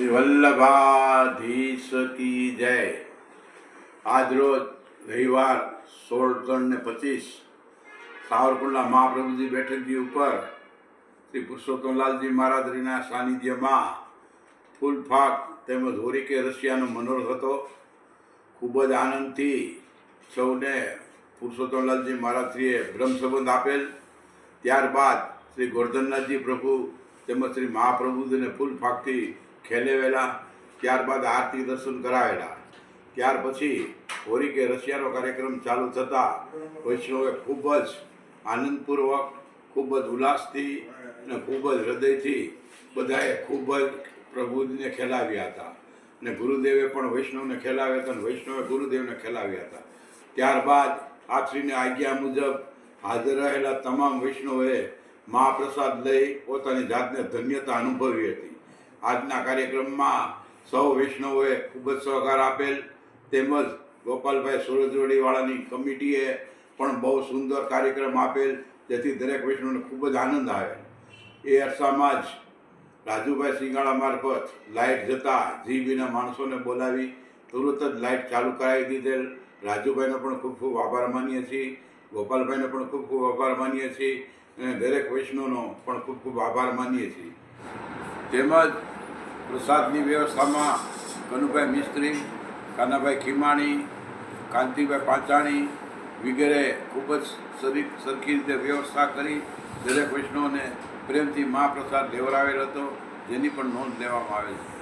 શ્રી વલ્લભાધીશ કી જય આજરોજ રવિવાર સોળ ત્રણ ને પચીસ સાવરકુંડલા મહાપ્રભુજી બેઠકજી ઉપર શ્રી પુરુષોત્તમલાલજી મહારાજના સાનિધ્યમાં ફૂલફાક તેમજ હોરિકે રશિયાનો મનોરથ હતો. ખૂબ જ આનંદથી સૌને પુરુષોત્તમલાલજી મહારાજશ્રીએ બ્રહ્મ સંબંધ આપેલ. ત્યારબાદ શ્રી ગોરધનનાથજી પ્રભુ તેમજ શ્રી મહાપ્રભુજીને ફૂલ ફાકથી ખેલેવેલા ત્યારબાદ આરતી દર્શન કરાવેલા ત્યાર પછી હોરી કે રશિયાનો કાર્યક્રમ ચાલુ થતાં વૈષ્ણવે ખૂબ જ આનંદપૂર્વક, ખૂબ જ ઉલ્લાસથી અને ખૂબ જ હૃદયથી બધાએ ખૂબ જ પ્રભુજીને ખેલાવ્યા હતા. અને ગુરુદેવે પણ વૈષ્ણવને ખેલાવ્યા હતા અને વૈષ્ણવે ગુરુદેવને ખેલાવ્યા હતા. ત્યારબાદ આશ્રીને આજ્ઞા મુજબ હાજર રહેલા તમામ વૈષ્ણવે મહાપ્રસાદ લઈ પોતાની જાતને ધન્યતા અનુભવી હતી. આજના કાર્યક્રમમાં સૌ વૈષ્ણવોએ ખૂબ જ સહકાર આપેલ તેમજ ગોપાલભાઈ સુરજવાડીવાળાની કમિટીએ પણ બહુ સુંદર કાર્યક્રમ આપેલ, જેથી દરેક વૈષ્ણવને ખૂબ જ આનંદ આવે. એ અરસામાં જ રાજુભાઈ સિંગાળા મારફત લાઇટ જતા જીબીના માણસોને બોલાવી, તુરંત જ લાઇટ ચાલુ કરાવી દીધેલ. રાજુભાઈનો પણ ખૂબ ખૂબ આભાર માનીએ છીએ, ગોપાલભાઈનો પણ ખૂબ ખૂબ આભાર માનીએ છીએ, અને દરેક વૈષ્ણવનો પણ ખૂબ ખૂબ આભાર માનીએ છીએ. તેમજ પ્રસાદની વ્યવસ્થામાં કનુભાઈ મિસ્ત્રી, કાનાભાઈ ખીમાણી, કાંતિભાઈ પાંચાણી વગેરે ખૂબ જ સરી સરખી રીતે વ્યવસ્થા કરી દરેક વૈષ્ણવને પ્રેમથી મહાપ્રસાદ લેવડાવેલ હતો, જેની પણ નોંધ લેવામાં આવે છે.